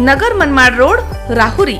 नगर Manmad road Rahuri.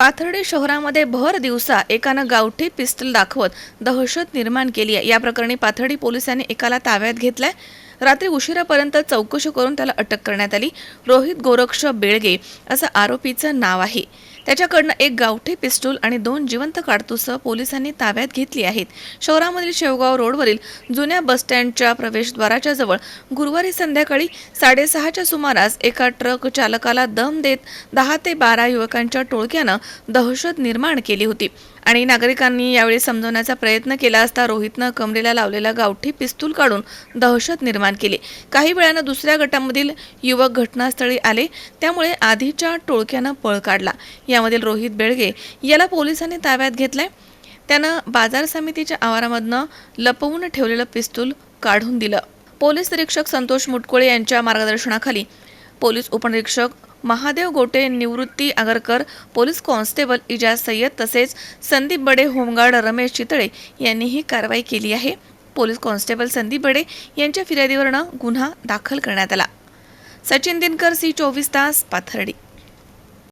Pathardi शहरामध्ये भर दिवसा एकानं गावठी पिस्तल दाखवत दहशत निर्माण केली आहे. या प्रकरणी पाथर्डी पोलिसांनी एकाला ताब्यात घेतलाय. रात्री उशिरापर्यंत चौकशी करून त्याला अटक करण्यात आली. रोहित गोरक्ष बेळगे असं आरोपीचं नाव आहे. त्याच्याकडनं एक गावठी पिस्तूल आणि दोन जिवंत काडतुसं पोलिसांनी ताब्यात घेतली आहेत. शहरामधील शेवगाव रोडवरील जुन्या बसस्टँडच्या प्रवेशद्वाराच्या जवळ गुरुवारी संध्याकाळी साडेसहाच्या सुमारास एका ट्रक चालकाला दम देत दहा ते बारा युवकांच्या टोळक्यानं दहशत निर्माण केली होती. आणि नागरिकांनी यावेळी समजवण्याचा प्रयत्न केला असता रोहितनं कमरेला लावलेला गावठी पिस्तूल काढून दहशत निर्माण केली. काही वेळानं दुसऱ्या गटामधील युवक घटनास्थळी आले त्यामुळे आधीच्या टोळक्यानं पळ काढला. या यामधील रोहित बेळगे याला पोलिसांनी ताब्यात घेतलंय. त्यानं बाजार समितीच्या आवारामधनं लपवून ठेवलेलं पिस्तूल काढून दिलं. पोलीस निरीक्षक संतोष मुटकुळे यांच्या मार्गदर्शनाखाली पोलीस उपनिरीक्षक महादेव गोटे निवृत्ती आगरकर पोलीस कॉन्स्टेबल इजाज सय्यद तसेच संदीप बडे होमगार्ड रमेश चितळे यांनी ही कारवाई केली आहे. पोलीस कॉन्स्टेबल संदीप बडे यांच्या फिर्यादीवरनं गुन्हा दाखल करण्यात आला. सचिन दिनकर सी चोवीस तास पाथर्डी.